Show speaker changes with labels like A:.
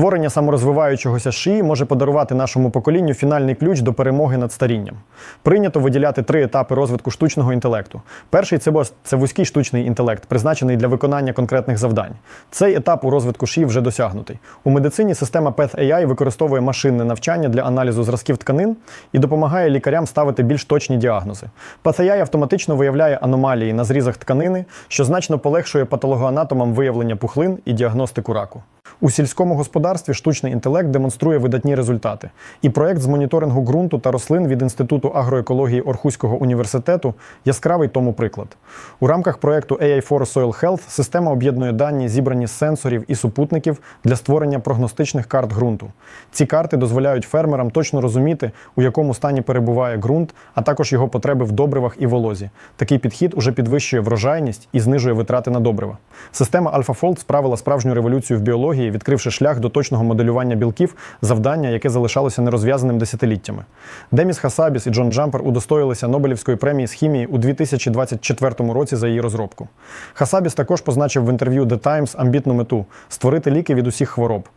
A: Створення саморозвиваючогося шиї може подарувати нашому поколінню фінальний ключ до перемоги над старінням. Прийнято виділяти три етапи розвитку штучного інтелекту. Перший це вузький штучний інтелект, призначений для виконання конкретних завдань. Цей етап у розвитку шиї вже досягнутий. У медицині система PathAI використовує машинне навчання для аналізу зразків тканин і допомагає лікарям ставити більш точні діагнози. PathAI автоматично виявляє аномалії на зрізах тканини, що значно полегшує патологоанатомам виявлення пухлин і діагностику раку. У сільському господарстві штучний інтелект демонструє видатні результати. І проект з моніторингу ґрунту та рослин від Інституту агроекології Орхуського університету яскравий тому приклад. У рамках проекту AI for Soil Health система об'єднує дані, зібрані з сенсорів і супутників для створення прогностичних карт ґрунту. Ці карти дозволяють фермерам точно розуміти, у якому стані перебуває ґрунт, а також його потреби в добривах і волозі. Такий підхід уже підвищує врожайність і знижує витрати на добрива. Система AlphaFold справила справжню революцію в біології, відкривши шлях до точного моделювання білків, завдання, яке залишалося нерозв'язаним десятиліттями. Деміс Хасабіс і Джон Джампер удостоїлися Нобелівської премії з хімії у 2024 році за її розробку. Хасабіс також позначив в інтерв'ю The Times амбітну мету створити ліки від усіх хвороб.